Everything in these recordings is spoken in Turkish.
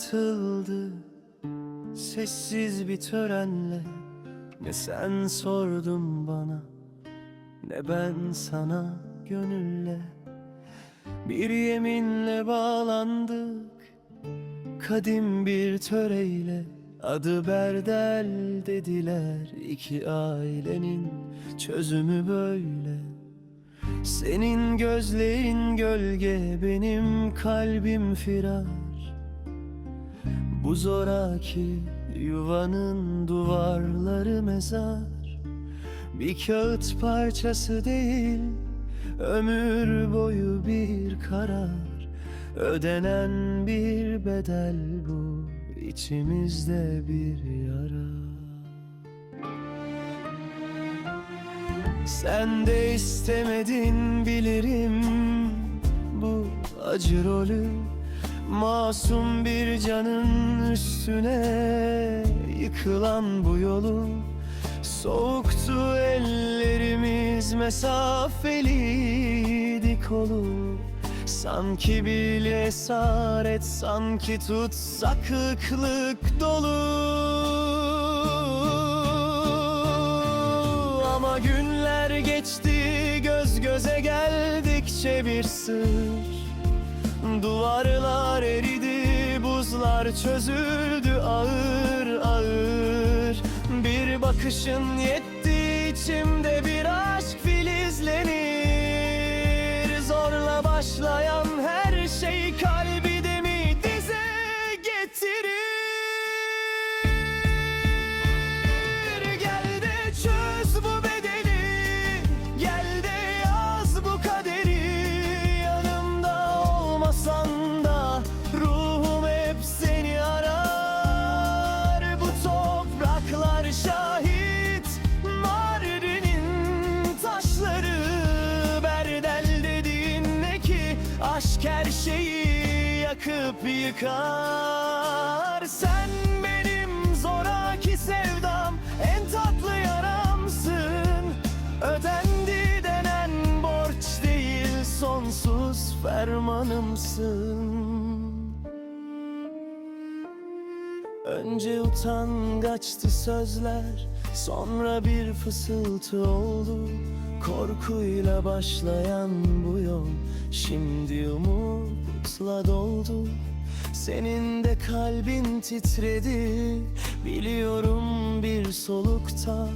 Düğümler atıldı. Sessiz bir törenle Ne sen sordun bana Ne ben sana gönülle. Bir yeminle bağlandık Kadim bir töreyle. Adı Berdel dediler iki ailenin çözümü böyle. Senin gözlerin gölge benim kalbim firar Bu zoraki yuvanın duvarları mezar. Bir kağıt parçası değil ömür boyu bir karar. Ödenen bir bedel bu içimizde bir yara. Sen de istemedin bilirim bu acı rolü Masum bir canın üstüne yıkılan bu yolu. Soğuktu ellerimiz mesafeliydi kolu. Sanki bir esaret sanki tutsaklıklık dolu. Ama günler geçti göz göze geldikçe bir sır Duvarlar eridi, buzlar çözüldü ağır ağır. Bir bakışın yetti yıkar. Sen benim zoraki sevdam En tatlı yaramsın. Ödendi denen borç değil Sonsuz fermanımsın. Önce utangaçtı sözler Sonra bir fısıltı oldu. Korkuyla başlayan bu yol Şimdi umutla doldu Senin de kalbin titredi. Biliyorum bir solukta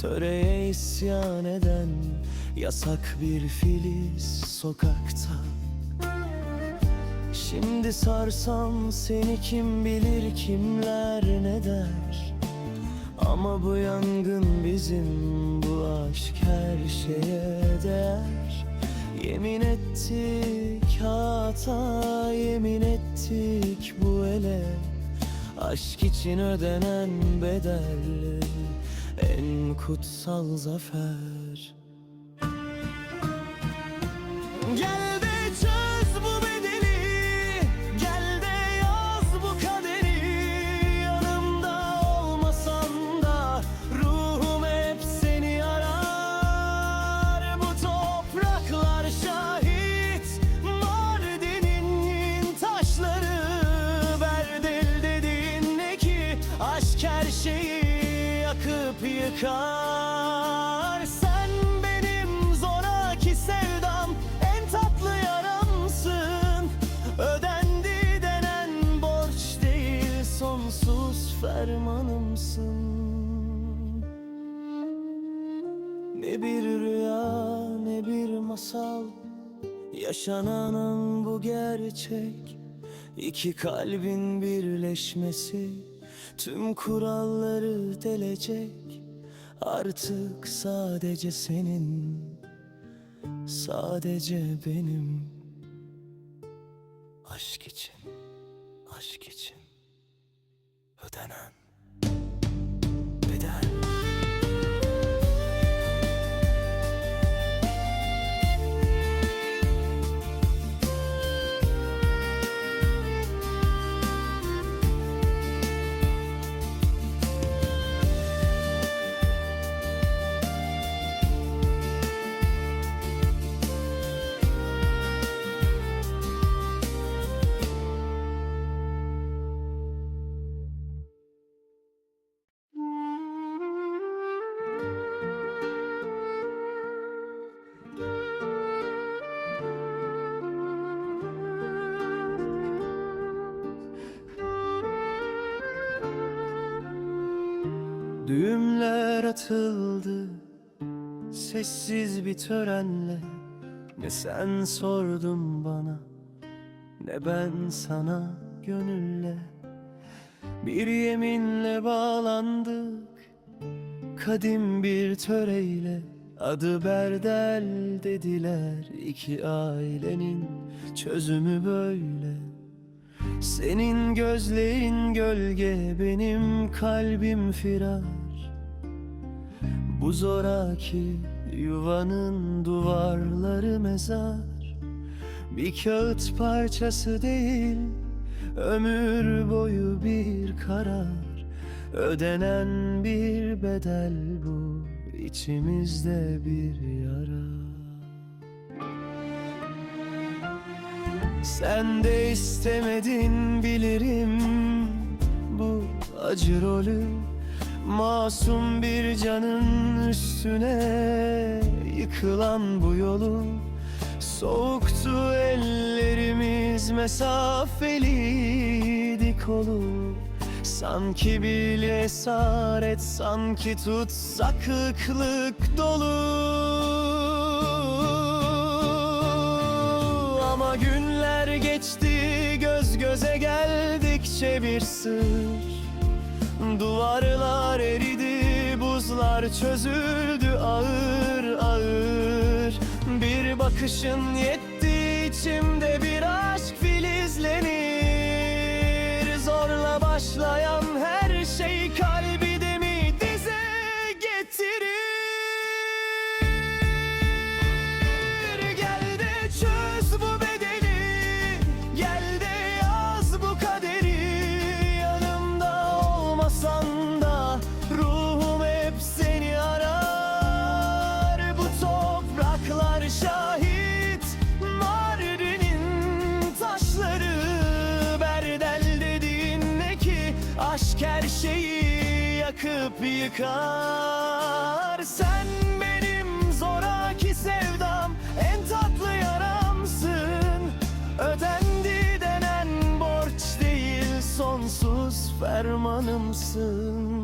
Töreye isyan eden Yasak bir filiz sokakta. Şimdi sarsam seni kim bilir kimler ne der. Ama bu yangın bizim bu aşk her şeye değer Yemin ettik hata yemin ettik bu ele. Aşk için ödenen bedel en kutsal zafer Ne bir rüya ne bir masal. Yaşanan an bu gerçek. İki kalbin birleşmesi. Tüm kuralları delecek. Artık sadece senin. Sadece benim. Aşk için Aşk için Düğümler atıldı Sessiz bir törenle Ne sen sordun bana Ne ben sana gönülle. Bir yeminle bağlandık Kadim bir töreyle. Adı Berdel dediler iki ailenin çözümü böyle. Senin gözlerin gölge benim kalbim firar Bu zoraki yuvanın duvarları mezar. Bir kağıt parçası değil ömür boyu bir karar. Ödenen bir bedel bu içimizde bir yara. Sen de istemedin bilirim bu acı rolü Masum bir canın üstüne yıkılan bu yolu Soğuktu ellerimiz mesafeliydi kolu. Sanki bir esaret sanki tutsaklıklık dolu. Ama günler geçti göz göze geldikçe bir sır Duvarlar eridi buzlar çözüldü ağır ağır. Bir bakışın yetti içimde bir aşk filizlenir. Zorla başlayan her yıkar Sen benim zoraki sevdam En tatlı yaramsın. Ödendi denen borç değil Sonsuz fermanımsın.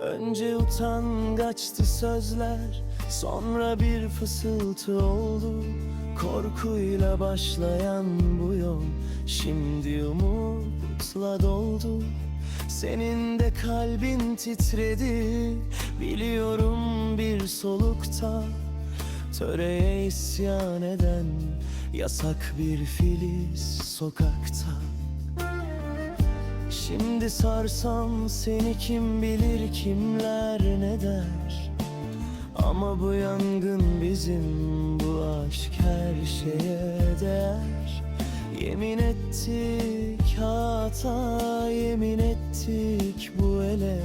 Önce utangaçtı sözler Sonra bir fısıltı oldu. Korkuyla başlayan bu yol Şimdi umutla doldu Senin de kalbin titredi. Biliyorum bir solukta Töreye isyan eden Yasak bir filiz sokakta. Şimdi sarsam seni kim bilir kimler ne der. Ama bu yangın bizim bu aşk her şeye değer Yemin ettik hata yemin ettik bu ele.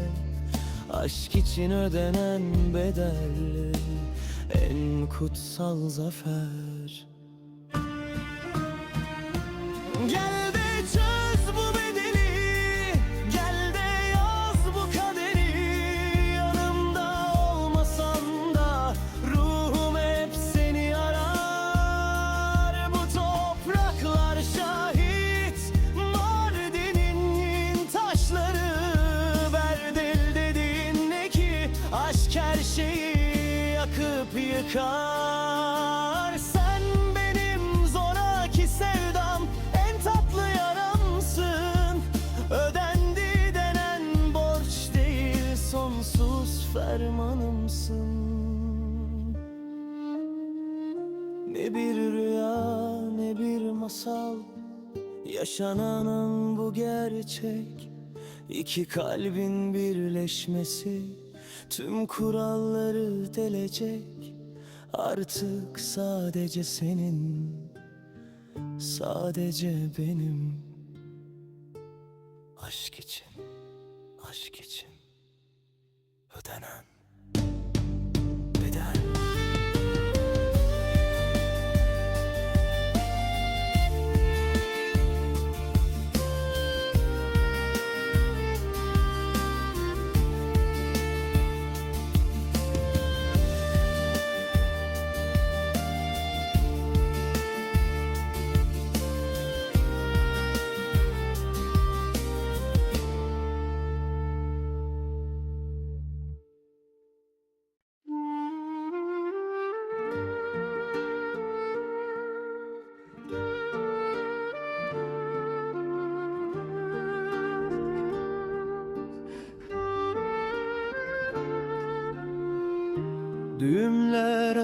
Aşk için ödenen bedel en kutsal zafer. Gel Aşk her şeyi yakıp yıkar. Sen benim zoraki sevdam En tatlı yaramsın. Ödendi denen borç değil Sonsuz fermanımsın. Ne bir rüya ne bir masal. Yaşanan bu gerçek. İki kalbin birleşmesi Tüm kuralları delecek Artık sadece senin Sadece benim. Aşk için Aşk için Ödenen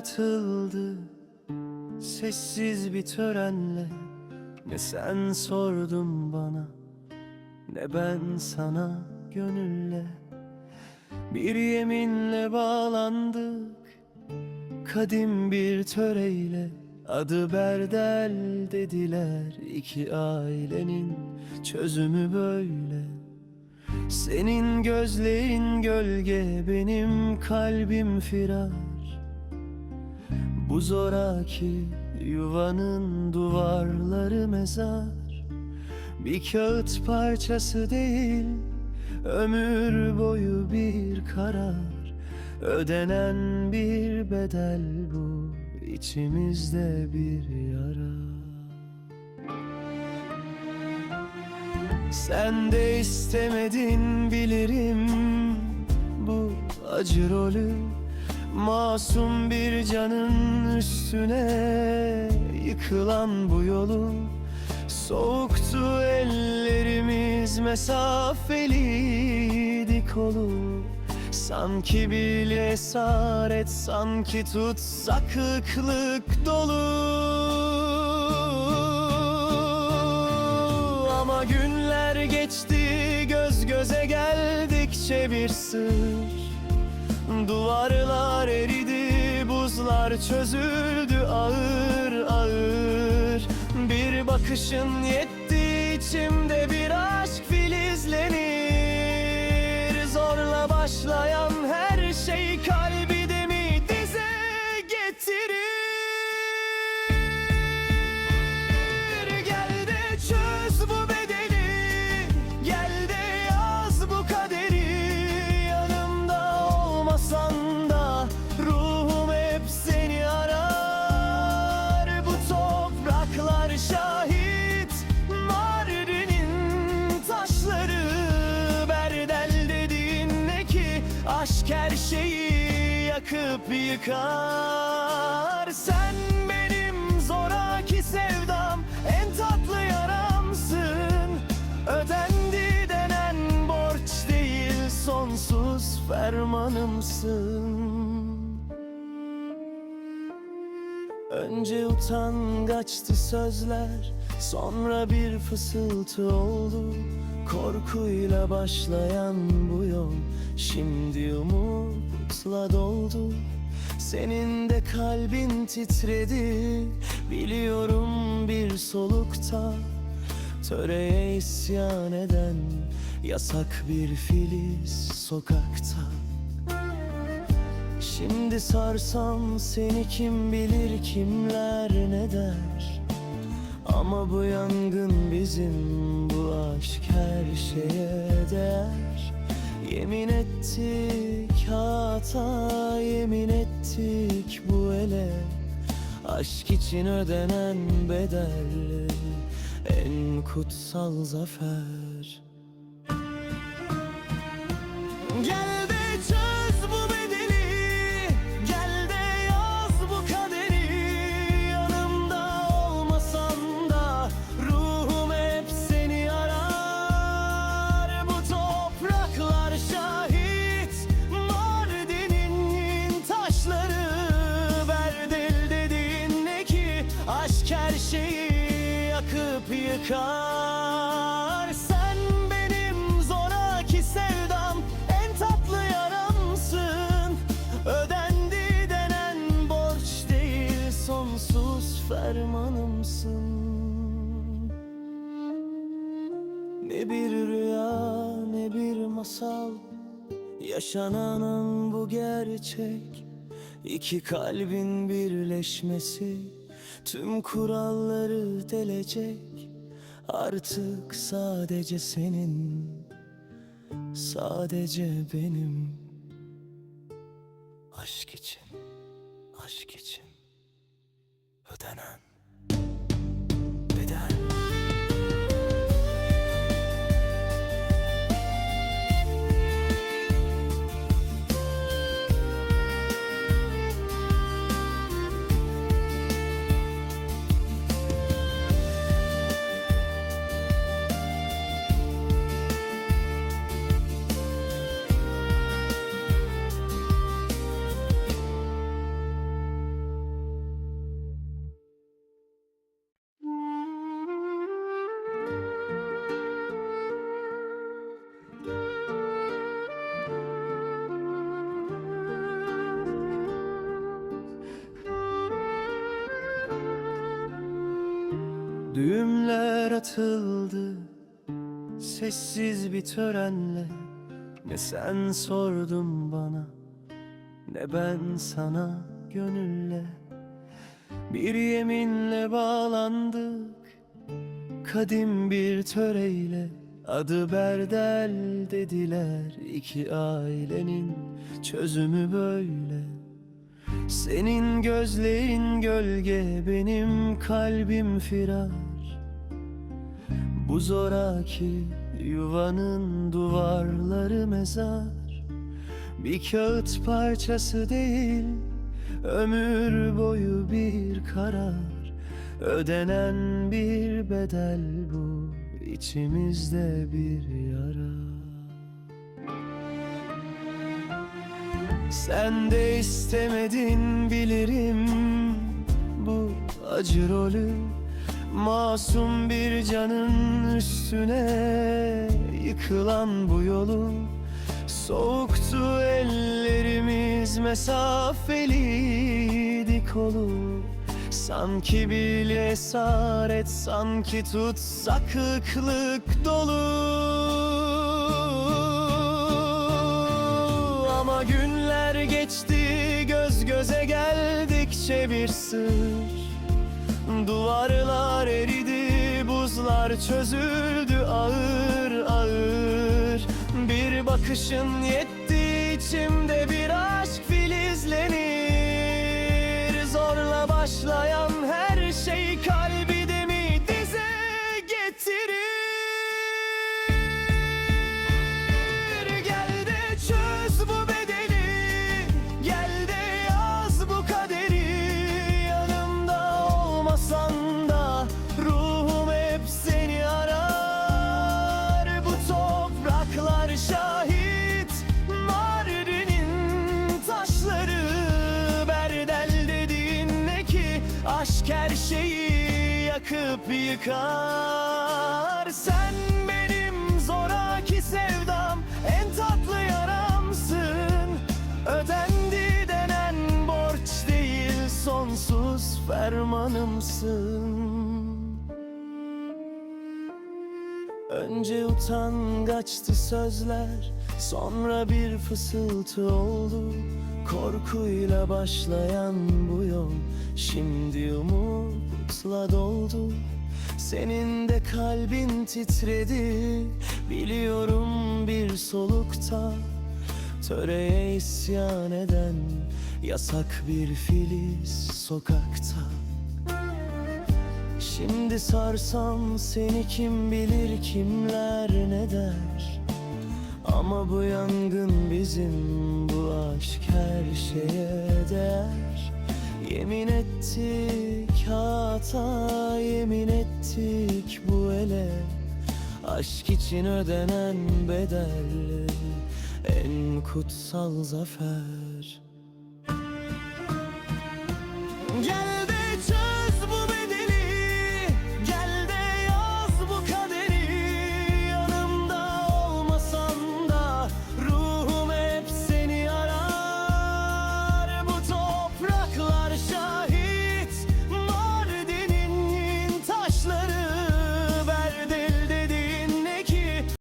atıldı Sessiz bir törenle Ne sen sordun bana Ne ben sana gönülle. Bir yeminle bağlandık Kadim bir töreyle. Adı Berdel dediler iki ailenin çözümü böyle. Senin gözlerin gölge benim kalbim firar Bu zoraki yuvanın duvarları mezar. Bir kağıt parçası değil ömür boyu bir karar. Ödenen bir bedel bu içimizde bir yara. Sen de istemedin bilirim bu acı rolü Masum bir canın üstüne yıkılan bu yolu. Soğuktu ellerimiz mesafeliydi kolu. Sanki bir esaret sanki tutsaklıklık dolu. Ama günler geçti göz göze geldikçe bir sır Duvarlar eridi buzlar çözüldü ağır ağır. Bir bakışın yetti yakıp yıkar. Sen benim zoraki sevdam En tatlı yaramsın. Ödendi denen borç değil Sonsuz fermanımsın. Önce utangaçtı sözler Sonra bir fısıltı oldu Korkuyla başlayan bu yol Şimdi umutla doldu. Senin de kalbin titredi. Biliyorum bir solukta Töreye isyan eden Yasak bir filiz sokakta. Şimdi sarsam seni kim bilir kimler ne der Ama bu yangın bizim bu aşk her şeye değer. Yemin ettik hata yemin ettik bu ele. Aşk için ödenen bedel en kutsal zafer Ne bir rüya ne bir masal. Yaşanan an bu gerçek. İki kalbin birleşmesi. Tüm kuralları delecek. Artık sadece senin. Sadece benim. Aşk için Aşk için Sessiz bir törenle Ne sen sordun bana Ne ben sana gönülle. Bir yeminle bağlandık Kadim bir töreyle. Adı Berdel dediler iki ailenin çözümü böyle. Senin gözlerin gölge benim kalbim firar Bu zoraki yuvanın duvarları mezar. Bir kağıt parçası değil ömür boyu bir karar. Ödenen bir bedel bu içimizde bir yara. Sen de istemedin bilirim bu acı rolü Masum bir canın üstüne yıkılan bu yolu Soğuktu ellerimiz mesafeliydi kolu. Sanki bir esaret sanki tutsaklıklık dolu. Ama günler geçti göz göze geldikçe bir sır Duvarlar eridi buzlar çözüldü ağır ağır. Bir bakışın yetti içimde bir aşk filizlenir. Zorla başlayan utangaçtı sözler Sonra bir fısıltı oldu. Korkuyla başlayan bu yol Şimdi umutla doldu. Senin de kalbin titredi Biliyorum bir solukta. Töreye isyan eden Yasak bir filiz sokakta Şimdi sarsam seni kim bilir kimler ne der? Ama bu yangın bizim bu aşk her şeye değer. Yemin ettik hata yemin ettik bu ele. Aşk için ödenen bedel En kutsal zafer